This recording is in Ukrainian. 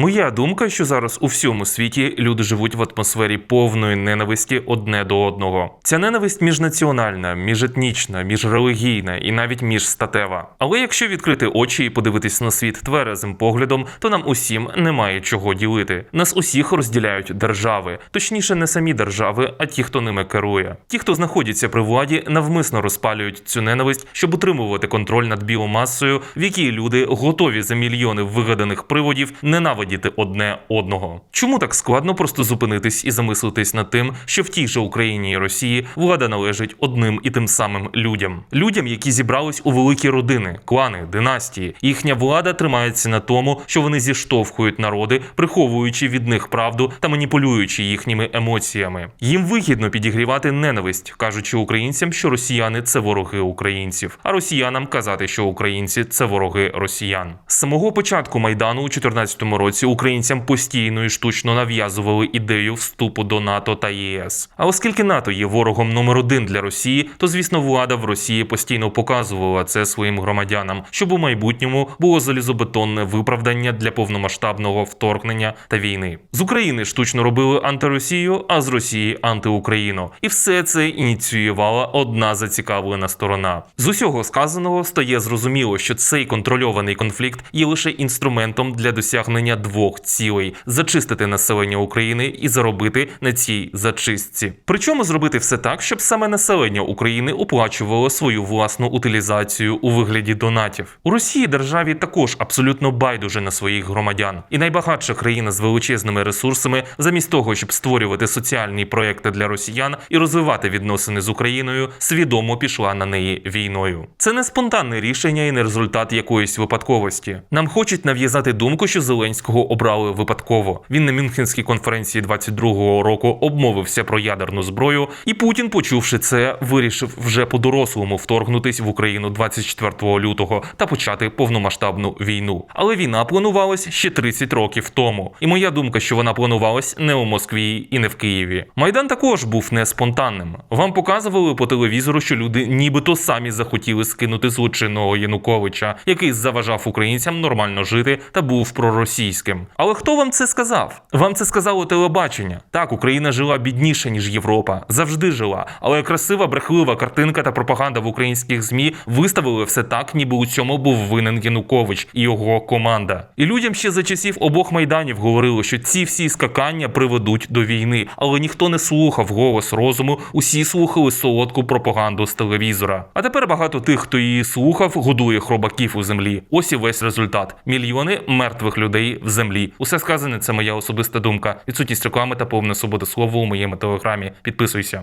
Моя думка, що зараз у всьому світі люди живуть в атмосфері повної ненависті одне до одного. Ця ненависть міжнаціональна, міжетнічна, міжрелігійна і навіть міжстатева. Але якщо відкрити очі і подивитись на світ тверезим поглядом, то нам усім немає чого ділити. Нас усіх розділяють держави, точніше, не самі держави, а ті, хто ними керує. Ті, хто знаходяться при владі, навмисно розпалюють цю ненависть, щоб утримувати контроль над біомасою, в якій люди готові за мільйони вигаданих приводів ненавидіти одне одного. Чому так складно просто зупинитись і замислитись над тим, що в тій же Україні і Росії влада належить одним і тим самим людям, людям, які зібрались у великі родини, клани, династії. Їхня влада тримається на тому, що вони зіштовхують народи, приховуючи від них правду та маніпулюючи їхніми емоціями. Їм вигідно підігрівати ненависть, кажучи українцям, що росіяни це вороги українців, а росіянам казати, що українці це вороги росіян. З самого початку майдану у 2014 році українцям постійно і штучно нав'язували ідею вступу до НАТО та ЄС. А оскільки НАТО є ворогом номер один для Росії, то звісно влада в Росії постійно показувала це своїм громадянам, щоб у майбутньому було залізобетонне виправдання для повномасштабного вторгнення та війни. З України штучно робили антиросію, а з Росії антиукраїну. І все це ініціювала одна зацікавлена сторона. З усього сказаного стає зрозуміло, що цей контрольований конфлікт є лише інструментом для досягнення двох цілей: зачистити населення України і заробити на цій зачистці. Причому зробити все так, щоб саме населення України оплачувало свою власну утилізацію у вигляді донатів. У Росії державі також абсолютно байдуже на своїх громадян, і найбагатша країна з величезними ресурсами, замість того, щоб створювати соціальні проекти для росіян і розвивати відносини з Україною, свідомо пішла на неї війною. Це не спонтанне рішення і не результат якоїсь випадковості. Нам хочуть нав'язати думку, що Зеленського обрали випадково. Він на Мюнхенській конференції 22-го року обмовився про ядерну зброю, і Путін, почувши це, вирішив вже по-дорослому вторгнутись в Україну 24 лютого та почати повномасштабну війну. Але війна планувалась ще 30 років тому. І моя думка, що вона планувалась не у Москві і не в Києві. Майдан також був не спонтанним. Вам показували по телевізору, що люди нібито самі захотіли скинути злочинного Януковича, який заважав українцям нормально жити та був проросійським. Але хто вам це сказав? Вам це сказало телебачення. Так, Україна жила бідніше ніж Європа, завжди жила. Але красива брехлива картинка та пропаганда в українських змі виставили все так, ніби у цьому був винен Янукович і його команда. І людям ще за часів обох майданів говорили, що ці всі скакання приведуть до війни, але ніхто не слухав голос розуму, усі слухали солодку пропаганду з телевізора. А тепер багато тих, хто її слухав, годує хробаків у землі. Ось і весь результат: мільйони мертвих людей в землі. Усе сказане це моя особиста думка. Відсутність реклами та повна свобода слова у моєму телеграмі. Підписуйся.